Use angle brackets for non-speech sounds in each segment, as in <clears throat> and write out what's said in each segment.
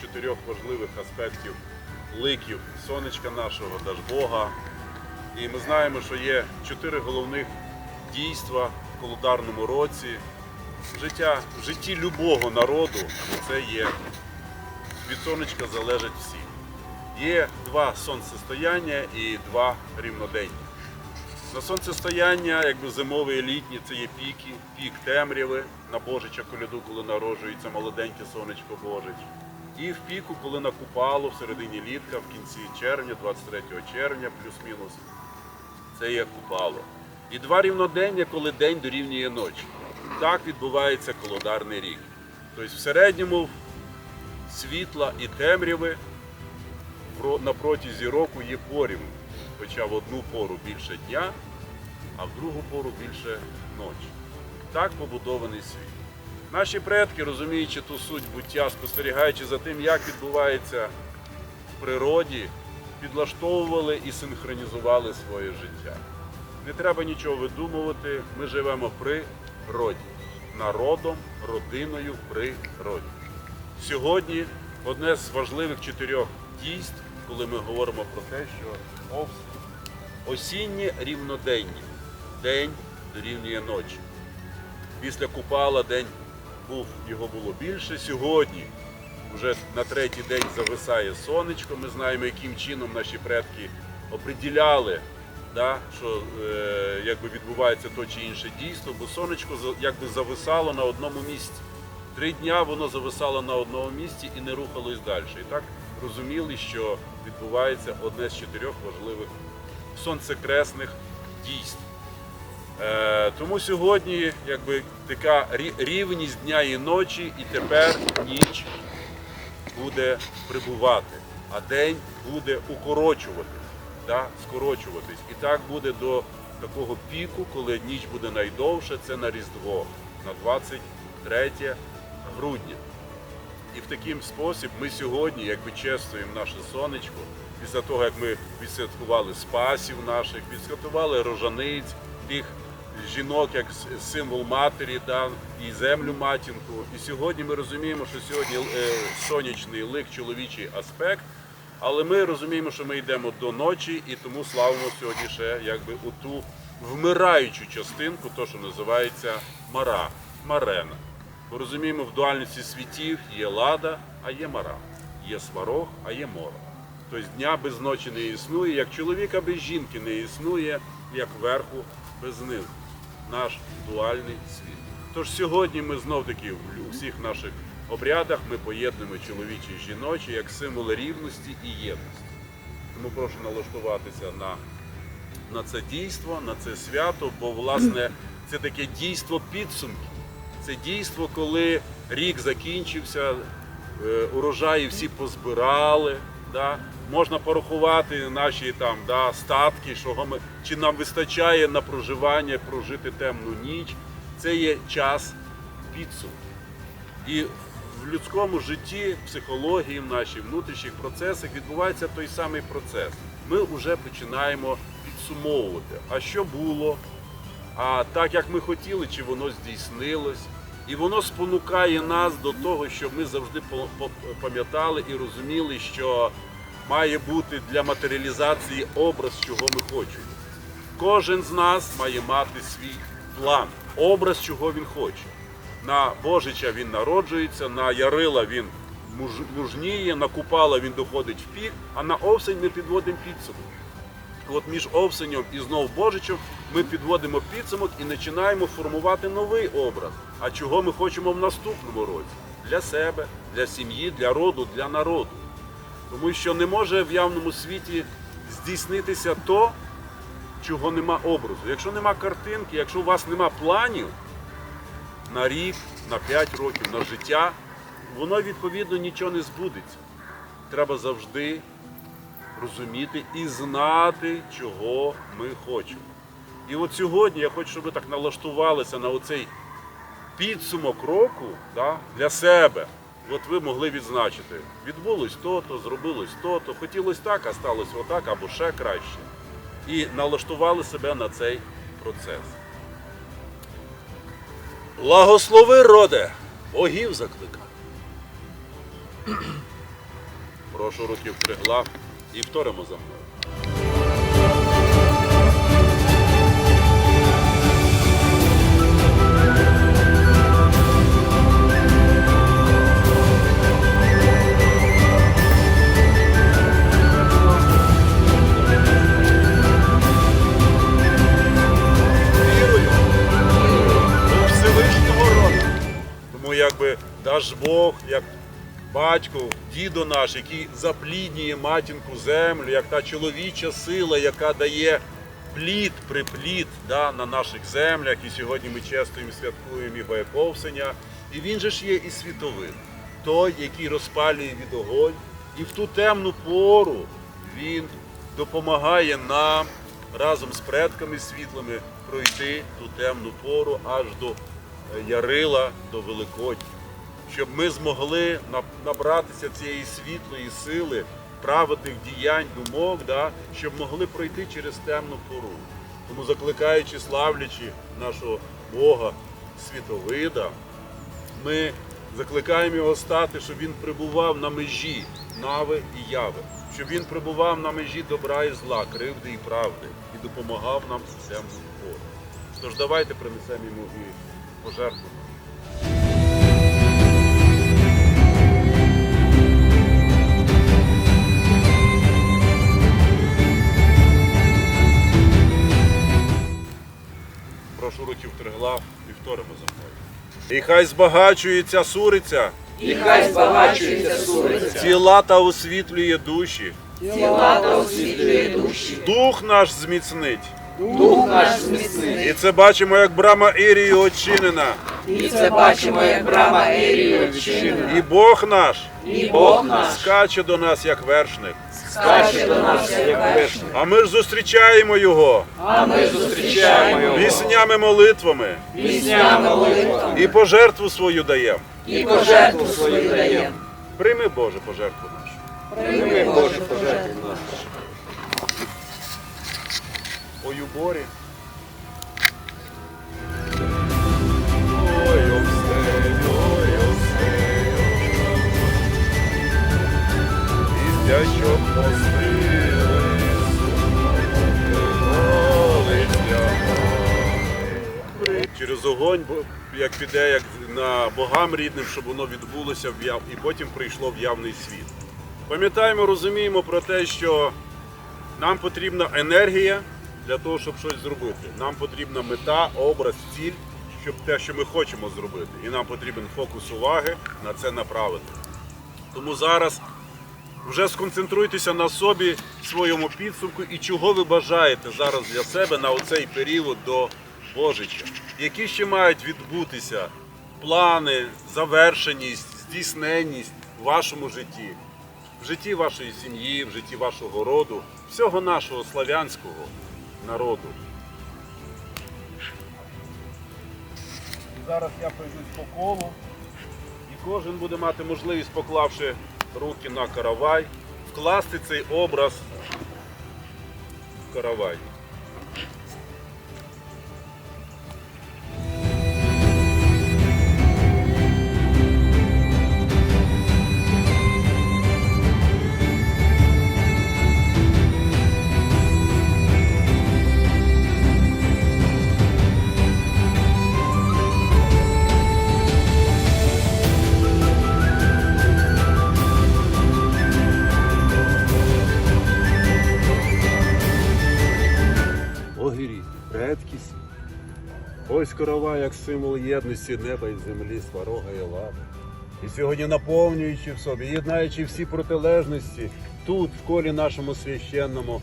чотирьох важливих аспектів ликів сонечка нашого, Дажбога. І ми знаємо, що є чотири головних дійства в календарному році. Життя, в житті любого народу це є від сонечка залежать всі. Є два сонцестояння і два рівноденні. На сонцестояння, якби зимове і літнє, це є піки, пік темряви на Божича коляду, коли народжується молоденьке сонечко Божич. І в піку, коли накупало в середині літка, в кінці червня, 23 червня, плюс-мінус, це є купало. І два рівнодення, коли день дорівнює ночі. Так відбувається колодарний рік. Тобто в середньому світла і темряви на протязі року є порівну. Хоча в одну пору більше дня, а в другу пору більше ночі. Так побудований світ. Наші предки, розуміючи ту суть буття, спостерігаючи за тим, як відбувається в природі, підлаштовували і синхронізували своє життя. Не треба нічого видумувати, ми живемо при роді, народом, родиною при роді. Сьогодні одне з важливих чотирьох дійств, коли ми говоримо про те, що ос- осіннє рівнодення, день дорівнює ночі. Після Купала день був, його було більше. Сьогодні вже на третій день зависає сонечко. Ми знаємо, яким чином наші предки оприділяли, да, що е, якби відбувається то чи інше дійство, бо сонечко якби зависало на одному місці. Три дня воно зависало на одному місці і не рухалось далі. І так розуміли, що відбувається одне з чотирьох важливих сонцекресних дійств. Е, тому сьогодні якби така рівність дня і ночі, і тепер ніч буде прибувати, а день буде укорочуватись, да, скорочуватись. І так буде до такого піку, коли ніч буде найдовша, це на Різдво, на 23 грудня. І в такий спосіб ми сьогодні, якби чествуємо наше сонечко, після того, як ми відсвяткували спасів наших, відсвяткували рожаниць, тих жінок як символ матері, да, і землю матінку. І сьогодні ми розуміємо, що сьогодні е, сонячний лик, чоловічий аспект, але ми розуміємо, що ми йдемо до ночі, і тому славимо сьогодні ще якби у ту вмираючу частинку, то що називається мара, марена. Бо розуміємо, в дуальності світів є лада, а є мара, є сварог, а є мора. Тобто дня без ночі не існує, як чоловіка без жінки не існує, як верху без низу. Наш дуальний світ. Тож сьогодні ми знов таки у всіх наших обрядах ми поєднуємо чоловічі і жіночі як символи рівності і єдності. Тому прошу налаштуватися на на це дійство, на це свято, бо власне це таке дійство підсумків. Це дійство, коли рік закінчився, е, урожаї всі позбирали. Да? Можна порахувати наші там да, статки, що ми, чи нам вистачає на проживання, прожити темну ніч. Це є час підсумку. І в людському житті, психології, в наших внутрішніх процесах відбувається той самий процес. Ми вже починаємо підсумовувати, а що було, а так як ми хотіли, чи воно здійснилось. І воно спонукає нас до того, щоб ми завжди пам'ятали і розуміли, що має бути для матеріалізації образ, чого ми хочемо. Кожен з нас має мати свій план, образ, чого він хоче. На Божича він народжується, на Ярила він муж- мужніє, на Купала він доходить в пік, а на Овсень ми підводимо підсумок. От між Овсенем і знов Божичем ми підводимо підсумок і починаємо формувати новий образ. А чого ми хочемо в наступному році? Для себе, для сім'ї, для роду, для народу. Тому що не може в явному світі здійснитися то, чого нема образу. Якщо нема картинки, якщо у вас нема планів на рік, на 5 років, на життя, воно відповідно нічого не збудеться. Треба завжди розуміти і знати, чого ми хочемо. І от сьогодні я хочу, щоб ви так налаштувалися на оцей підсумок року да, для себе. От ви могли відзначити, відбулось то-то, зробилось то-то, хотілося так, а сталося отак, або ще краще. І налаштували себе на цей процес. Благослови роде, богів закликав. <clears throat> Прошу руки в тригла і вторимо за мною. Тому якби наш Бог, як батько, дідо наш, який запліднює матінку землю, як та чоловіча сила, яка дає плід, приплід да, на наших землях. І сьогодні ми чествуємо, святкуємо його як Овсеня. І він же ж є і світовим, той, який розпалює від огонь. І в ту темну пору він допомагає нам разом з предками світлими пройти ту темну пору аж до е, Ярила, до Великодня, щоб ми змогли набратися цієї світлої сили, праведних діянь, думок, да, щоб могли пройти через темну пору. Тому закликаючи, славлячи нашого Бога світовида, ми закликаємо його стати, щоб він прибував на межі нави і яви, щоб він прибував на межі добра і зла, кривди і правди і допомагав нам у пору. Тож давайте принесемо йому і пожертву. Руки в триглав і вторимо за. І хай збагачується суриця, І хай збагачується суриця, тіла та освітлює душі, тіла та освітлює душі, дух наш зміцнить. дух наш зміцнить. І це бачимо, як брама Ірії очинена, І це бачимо, як брама Ерії відчинена. і Бог наш І Бог наш скаче до нас як вершник. скаче до нас, як вершник. А ми ж зустрічаємо його А ми зустрічаємо його піснями, молитвами піснями, молитвами і пожертву свою даємо. і пожертву свою даємо. Прийми Боже пожертву нашу. Прийми Боже пожертву нашу. Ой, у борі. Через огонь, як піде, як на богам рідним, щоб воно відбулося в яв, і потім прийшло в явний світ. Пам'ятаємо, розуміємо про те, що нам потрібна енергія для того, щоб щось зробити. Нам потрібна мета, образ, ціль, щоб те, що ми хочемо зробити. І нам потрібен фокус уваги на це направити. Тому зараз вже сконцентруйтеся на собі, своєму підсумку і чого ви бажаєте зараз для себе на оцей період до Божича. Які ще мають відбутися плани, завершеність, здійсненність в вашому житті, в житті вашої сім'ї, в житті вашого роду, всього нашого славянського народу. Зараз я пройдусь по колу, і кожен буде мати можливість, поклавши руки на каравай, вкласти цей образ в каравай. Ось корова, як символ єдності неба і землі, сварога і лави. І сьогодні наповнюючи в собі, єднаючи всі протилежності, тут, в колі нашому священному,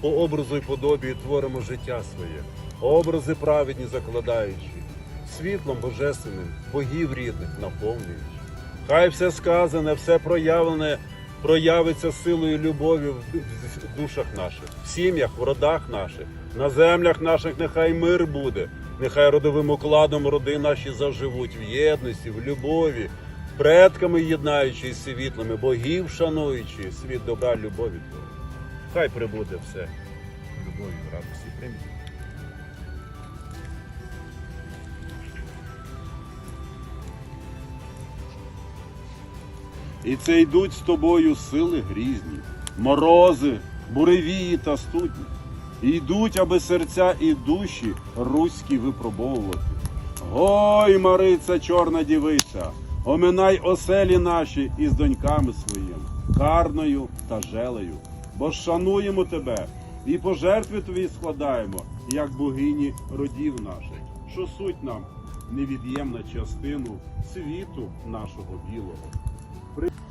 по образу і подобі творимо життя своє, образи праведні закладаючи, світлом божественним, богів рідних наповнюючи. Хай все сказане, все проявлене проявиться силою любові в в душах наших, в сім'ях, в родах наших, на землях наших нехай мир буде, нехай родовим укладом роди наші заживуть в єдності, в любові, предками єднаючи із світлими, богів шануючи, світ добра, любові творить. Хай прибуде все любові, радості. Прийміть. І це йдуть з тобою сили грізні, морози, буревії та студні. Йдуть, аби серця і душі руські випробовувати. Гой, Мариця, чорна дівиця, оминай оселі наші із доньками своїми, карною та желею, бо шануємо тебе і пожертви твої складаємо, як богині родів наших, що суть нам невід'ємна частину світу нашого білого.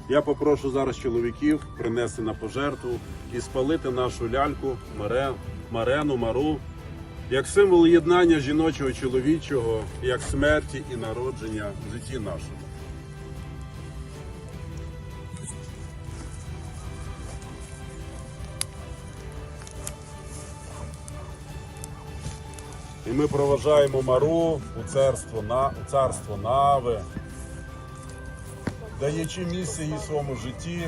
Я попрошу зараз чоловіків принести на пожертву і спалити нашу ляльку, Маре- Марену, Мару, як символ єднання жіночого чоловічого, як смерті і народження в житті нашому. І ми проважаємо Мару у царство, на, у царство Нави, даючи місце їй своєму житті